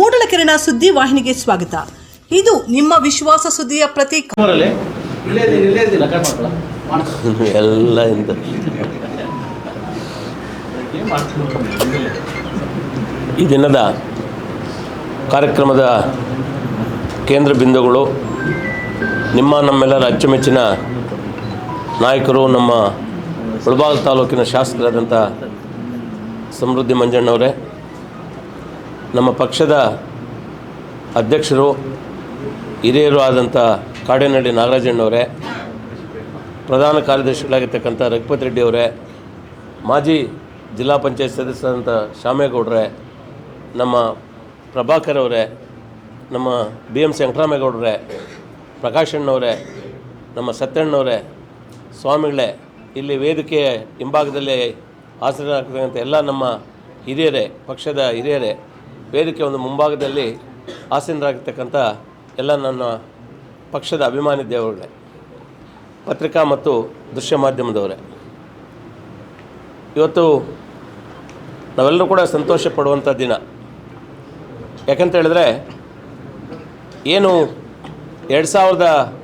ಮೂಡಲಕೆರೆನ ಸುದ್ದಿ ವಾಹಿನಿಗೆ ಸ್ವಾಗತ. ಇದು ನಿಮ್ಮ ವಿಶ್ವಾಸ ಸುದ್ದಿಯ ಮಾಡ್ಕೊಳ್ಳ. ಎಲ್ಲ ಇಂದ ಈ ದಿನದ ಕಾರ್ಯಕ್ರಮದ ಕೇಂದ್ರ ಬಿಂದುಗಳು ನಿಮ್ಮ ನಮ್ಮೆಲ್ಲರ ಅಚ್ಚುಮೆಚ್ಚಿನ ನಾಯಕರು ನಮ್ಮ ಮುಳಬಾಗ ತಾಲೂಕಿನ ಶಾಸಕರಾದಂಥ ಸಮೃದ್ಧಿ ಮಂಜಣ್ಣವರೇ ನಮ್ಮ ಪಕ್ಷದ ಅಧ್ಯಕ್ಷರು, ಹಿರಿಯರು ಆದಂಥ ಕಾಡೇನಹಳ್ಳಿ ನಾಗರಾಜಣ್ಣವರೇ, ಪ್ರಧಾನ ಕಾರ್ಯದರ್ಶಿಗಳಾಗಿರ್ತಕ್ಕಂಥ ರಘುಪತಿ ರೆಡ್ಡಿ ಅವರೇ, ಮಾಜಿ ಜಿಲ್ಲಾ ಪಂಚಾಯತ್ ಸದಸ್ಯರಾದಂಥ ಶ್ಯಾಮೇಗೌಡ್ರೆ ನಮ್ಮ ಪ್ರಭಾಕರ್ ಅವರೇ, ನಮ್ಮ ಬಿ ಸಿ ವೆಂಕಟರಾಮೇಗೌಡ್ರೆ ಪ್ರಕಾಶ್ ಅಣ್ಣವರೇ, ನಮ್ಮ ಸತ್ಯಣ್ಣವರೇ, ಸ್ವಾಮಿಗಳೇ, ಇಲ್ಲಿ ವೇದಿಕೆ ಹಿಂಭಾಗದಲ್ಲಿ ಆಸರಾಗ್ತಕ್ಕಂಥ ಎಲ್ಲ ನಮ್ಮ ಹಿರಿಯರೇ, ಪಕ್ಷದ ಹಿರಿಯರೇ ವೇದಿಕೆ ಒಂದು ಮುಂಭಾಗದಲ್ಲಿ ಆಸೀನರಾಗಿರ್ತಕ್ಕಂಥ ಎಲ್ಲ ನನ್ನ ಪಕ್ಷದ ಅಭಿಮಾನಿ ದೇವರುಗಳೇ, ಪತ್ರಿಕಾ ಮತ್ತು ದೃಶ್ಯ ಮಾಧ್ಯಮದವರೇ. ಇವತ್ತು ನಾವೆಲ್ಲರೂ ಕೂಡ ಸಂತೋಷ ಪಡುವಂಥ ದಿನ. ಯಾಕಂತ ಹೇಳಿದ್ರೆ, ಏನು ಎರಡು ಸಾವಿರದ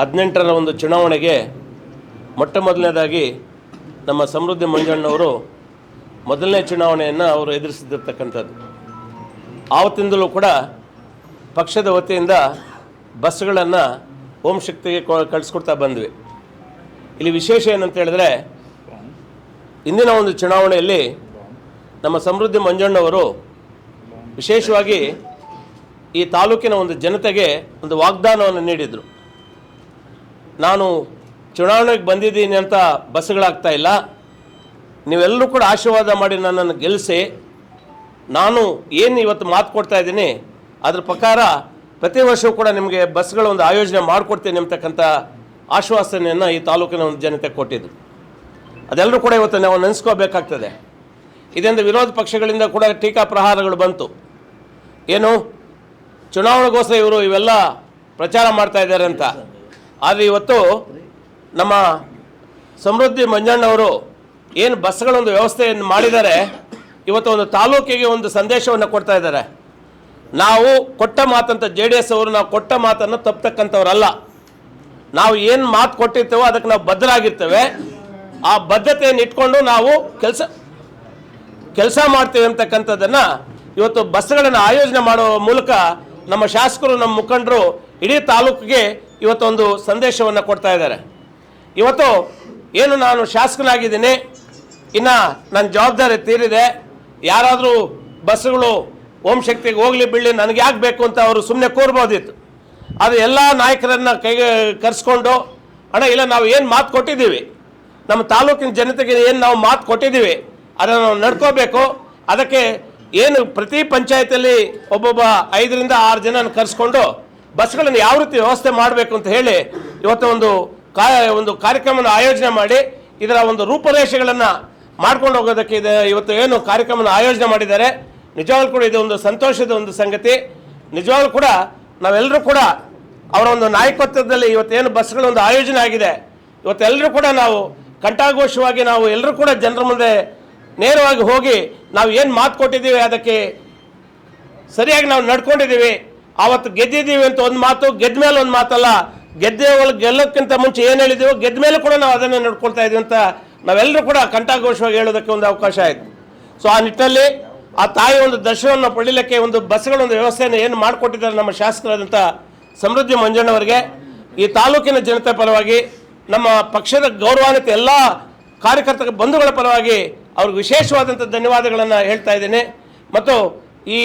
ಹದಿನೆಂಟರ ಒಂದು ಚುನಾವಣೆಗೆ ಮೊಟ್ಟ ಮೊದಲನೇದಾಗಿ ನಮ್ಮ ಸಮೃದ್ಧಿ ಮಂಜಣ್ಣವರು ಮೊದಲನೇ ಚುನಾವಣೆಯನ್ನು ಅವರು ಎದುರಿಸಿದಿರ್ತಕ್ಕಂಥದ್ದು ಆವತ್ತಿಂದಲೂ ಕೂಡ ಪಕ್ಷದ ವತಿಯಿಂದ ಬಸ್ಗಳನ್ನು ಓಂ ಶಕ್ತಿಗೆ ಕಳಿಸ್ಕೊಡ್ತಾ ಬಂದ್ವಿ. ಇಲ್ಲಿ ವಿಶೇಷ ಏನಂತ ಹೇಳಿದ್ರೆ, ಇಂದಿನ ಒಂದು ಚುನಾವಣೆಯಲ್ಲಿ ನಮ್ಮ ಸಮೃದ್ಧಿ ಮಂಜಣ್ಣವರು ವಿಶೇಷವಾಗಿ ಈ ತಾಲೂಕಿನ ಒಂದು ಜನತೆಗೆ ಒಂದು ವಾಗ್ದಾನವನ್ನು ನೀಡಿದರು. ನಾನು ಚುನಾವಣೆಗೆ ಬಂದಿದ್ದೀನಿ ಅಂತ ಬಸ್ಗಳಾಗ್ತಾ ಇಲ್ಲ. ನೀವೆಲ್ಲರೂ ಕೂಡ ಆಶೀರ್ವಾದ ಮಾಡಿ ನನ್ನನ್ನು ಗೆಲ್ಲಿಸಿ. ನಾನು ಏನು ಇವತ್ತು ಮಾತು ಕೊಡ್ತಾ ಇದ್ದೀನಿ, ಅದ್ರ ಪ್ರಕಾರ ಪ್ರತಿ ವರ್ಷವೂ ಕೂಡ ನಿಮಗೆ ಬಸ್ಗಳ ಒಂದು ಆಯೋಜನೆ ಮಾಡಿಕೊಡ್ತೀನಿ ಅಂತಕ್ಕಂಥ ಆಶ್ವಾಸನೆಯನ್ನು ಈ ತಾಲೂಕಿನ ಒಂದು ಜನತೆ ಕೊಟ್ಟಿದ್ದು. ಅದೆಲ್ಲರೂ ಕೂಡ ಇವತ್ತು ನಾವು ನೆನೆಸ್ಕೋಬೇಕಾಗ್ತದೆ. ಇದರಿಂದ ವಿರೋಧ ಪಕ್ಷಗಳಿಂದ ಕೂಡ ಟೀಕಾ ಪ್ರಹಾರಗಳು ಬಂತು. ಏನು? ಚುನಾವಣೆಗೋಸ್ಕರ ಇವರು ಇವೆಲ್ಲ ಪ್ರಚಾರ ಮಾಡ್ತಾ ಇದ್ದಾರೆ ಅಂತ. ಆದರೆ ಇವತ್ತು ನಮ್ಮ ಸಮೃದ್ಧಿ ಮಂಜಣ್ಣವರು ಏನು ಬಸ್ಗಳೊಂದು ವ್ಯವಸ್ಥೆಯನ್ನು ಮಾಡಿದ್ದಾರೆ ಇವತ್ತು ಒಂದು ತಾಲೂಕಿಗೆ ಒಂದು ಸಂದೇಶವನ್ನು ಕೊಡ್ತಾ ಇದ್ದಾರೆ. ನಾವು ಕೊಟ್ಟ ಮಾತಂತ ಜೆ ಡಿ ಎಸ್ ಅವರು ನಾವು ಕೊಟ್ಟ ಮಾತನ್ನು ತಪ್ಪತಕ್ಕಂಥವ್ರಲ್ಲ. ನಾವು ಏನು ಮಾತು ಕೊಟ್ಟಿರ್ತೇವೋ ಅದಕ್ಕೆ ನಾವು ಬದ್ಧರಾಗಿರ್ತೇವೆ. ಆ ಬದ್ಧತೆಯನ್ನು ಇಟ್ಕೊಂಡು ನಾವು ಕೆಲಸ ಕೆಲಸ ಮಾಡ್ತೇವೆ ಅಂತಕ್ಕಂಥದ್ದನ್ನು ಇವತ್ತು ಬಸ್ಗಳನ್ನು ಆಯೋಜನೆ ಮಾಡುವ ಮೂಲಕ ನಮ್ಮ ಶಾಸಕರು, ನಮ್ಮ ಮುಖಂಡರು ಇಡೀ ತಾಲೂಕಿಗೆ ಇವತ್ತೊಂದು ಸಂದೇಶವನ್ನು ಕೊಡ್ತಾ ಇದ್ದಾರೆ. ಇವತ್ತು ಏನು ನಾನು ಶಾಸಕನಾಗಿದ್ದೀನಿ, ಇನ್ನು ನನ್ನ ಜವಾಬ್ದಾರಿ ತೀರಿದೆ. ಯಾರಾದರೂ ಬಸ್ಸುಗಳು ಓಂ ಶಕ್ತಿಗೆ ಹೋಗ್ಲಿ ಬೀಳಲಿ ನನಗೆ ಯಾಕೆ ಬೇಕು ಅಂತ ಅವರು ಸುಮ್ಮನೆ ಕೋರ್ಬೋದಿತ್ತು. ಅದು ಎಲ್ಲ ನಾಯಕರನ್ನು ಕೈಗೆ ಕರೆಸ್ಕೊಂಡು, ಅಣ್ಣ, ಇಲ್ಲ, ನಾವು ಏನು ಮಾತು ಕೊಟ್ಟಿದ್ದೀವಿ. ನಮ್ಮ ತಾಲೂಕಿನ ಜನತೆಗೆ ಏನು ನಾವು ಮಾತು ಕೊಟ್ಟಿದ್ದೀವಿ, ಅದನ್ನು ನಾವು ನಡ್ಕೋಬೇಕು. ಅದಕ್ಕೆ ಏನು ಪ್ರತಿ ಪಂಚಾಯತಲ್ಲಿ ಒಬ್ಬೊಬ್ಬ ಐದರಿಂದ ಆರು ಜನನ ಕರೆಸ್ಕೊಂಡು ಬಸ್ಗಳನ್ನು ಯಾವ ರೀತಿ ವ್ಯವಸ್ಥೆ ಮಾಡಬೇಕು ಅಂತ ಹೇಳಿ ಇವತ್ತು ಒಂದು ಕಾ, ಒಂದು ಕಾರ್ಯಕ್ರಮವನ್ನು ಆಯೋಜನೆ ಮಾಡಿ, ಇದರ ಒಂದು ರೂಪರೇಷೆಗಳನ್ನು ಮಾಡ್ಕೊಂಡು ಹೋಗೋದಕ್ಕೆ ಇದೆ ಇವತ್ತು ಏನು ಕಾರ್ಯಕ್ರಮನ ಆಯೋಜನೆ ಮಾಡಿದ್ದಾರೆ. ನಿಜವಾಗ್ಲೂ ಕೂಡ ಇದು ಒಂದು ಸಂತೋಷದ ಒಂದು ಸಂಗತಿ. ನಿಜವಾಗ್ಲೂ ಕೂಡ ನಾವೆಲ್ಲರೂ ಕೂಡ ಅವರ ಒಂದು ನಾಯಕತ್ವದಲ್ಲಿ ಇವತ್ತೇನು ಬಸ್ಗಳ ಒಂದು ಆಯೋಜನೆ ಆಗಿದೆ. ಇವತ್ತೆಲ್ಲರೂ ಕೂಡ ನಾವು ಕಂಠಾಘೋಷವಾಗಿ ನಾವು ಎಲ್ಲರೂ ಕೂಡ ಜನರ ಮುಂದೆ ನೇರವಾಗಿ ಹೋಗಿ ನಾವು ಏನು ಮಾತು ಕೊಟ್ಟಿದ್ದೀವಿ ಅದಕ್ಕೆ ಸರಿಯಾಗಿ ನಾವು ನಡ್ಕೊಂಡಿದ್ದೀವಿ. ಆವತ್ತು ಗೆದ್ದಿದ್ದೀವಿ ಅಂತ ಒಂದು ಮಾತು, ಗೆದ್ದ ಮೇಲೆ ಒಂದು ಮಾತಲ್ಲ. ಗೆದ್ದೆ ಗೆಲ್ಲೋಕ್ಕಿಂತ ಮುಂಚೆ ಏನು ಹೇಳಿದ್ದೀವೋ ಗೆದ್ದ ಮೇಲೆ ಕೂಡ ನಾವು ಅದನ್ನು ನಡ್ಕೊಳ್ತಾ ಇದ್ದೀವಿ ಅಂತ ನಾವೆಲ್ಲರೂ ಕೂಡ ಕಂಠಾಘೋಷವಾಗಿ ಹೇಳೋದಕ್ಕೆ ಒಂದು ಅವಕಾಶ ಆಯಿತು. ಸೊ ಆ ನಿಟ್ಟಿನಲ್ಲಿ ಆ ತಾಯಿ ಒಂದು ದರ್ಶನವನ್ನು ಪಡೀಲಿಕ್ಕೆ ಒಂದು ಬಸ್ಗಳ ಒಂದು ವ್ಯವಸ್ಥೆಯನ್ನು ಏನು ಮಾಡಿಕೊಟ್ಟಿದ್ದಾರೆ ನಮ್ಮ ಶಾಸಕರಾದಂಥ ಸಮೃದ್ಧಿ ಮಂಜಣ್ಣವರಿಗೆ ಈ ತಾಲೂಕಿನ ಜನತೆ ಪರವಾಗಿ, ನಮ್ಮ ಪಕ್ಷದ ಗೌರವಾನ್ವಿತ ಎಲ್ಲ ಕಾರ್ಯಕರ್ತರ ಬಂಧುಗಳ ಪರವಾಗಿ ಅವ್ರಿಗೆ ವಿಶೇಷವಾದಂಥ ಧನ್ಯವಾದಗಳನ್ನು ಹೇಳ್ತಾ ಇದ್ದೇನೆ. ಮತ್ತು ಈ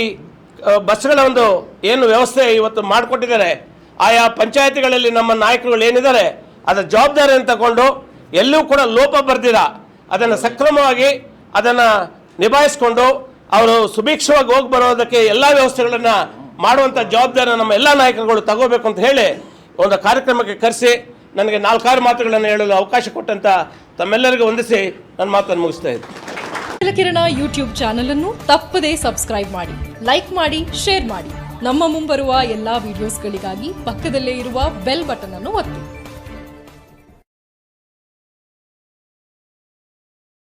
ಬಸ್ಗಳ ಒಂದು ಏನು ವ್ಯವಸ್ಥೆ ಇವತ್ತು ಮಾಡಿಕೊಟ್ಟಿದ್ದಾರೆ, ಆಯಾ ಪಂಚಾಯತಿಗಳಲ್ಲಿ ನಮ್ಮ ನಾಯಕರುಗಳು ಏನಿದ್ದಾರೆ, ಅದರ ಜವಾಬ್ದಾರಿಯನ್ನು ತಗೊಂಡು ಎಲ್ಲೂ ಕೂಡ ಲೋಪ ಬರ್ದಿರ ಅದನ್ನು ಸಕ್ರಮವಾಗಿ ಅದನ್ನು ನಿಭಾಯಿಸ್ಕೊಂಡು ಅವರು ಸುಭಿಕ್ಷವಾಗಿ ಹೋಗಿ ಬರೋದಕ್ಕೆ ಎಲ್ಲ ವ್ಯವಸ್ಥೆಗಳನ್ನು ಮಾಡುವಂಥ ಜವಾಬ್ದಾರಿ ನಮ್ಮ ಎಲ್ಲ ನಾಯಕರುಗಳು ತಗೋಬೇಕು ಅಂತ ಹೇಳಿ ಒಂದು ಕಾರ್ಯಕ್ರಮಕ್ಕೆ ಕರೆಸಿ ನನಗೆ ನಾಲ್ಕಾರು ಮಾತುಗಳನ್ನು ಹೇಳಲು ಅವಕಾಶ ಕೊಟ್ಟಂತ ತಮ್ಮೆಲ್ಲರಿಗೂ ವಂದಿಸಿ ನನ್ನ ಮಾತನ್ನು ಮುಗಿಸ್ತಾ ಇದ್ದೀನಿ. ಕಿರಣ ಯೂಟ್ಯೂಬ್ ಚಾನಲ್ ಅನ್ನು ತಪ್ಪದೇ ಸಬ್ಸ್ಕ್ರೈಬ್ ಮಾಡಿ, ಲೈಕ್ ಮಾಡಿ, ಶೇರ್ ಮಾಡಿ. ನಮ್ಮ ಮುಂಬರುವ ಎಲ್ಲಾ ವಿಡಿಯೋಸ್ಗಳಿಗಾಗಿ ಪಕ್ಕದಲ್ಲೇ ಇರುವ ಬೆಲ್ ಬಟನ್ ಅನ್ನು ಒತ್ತಿ.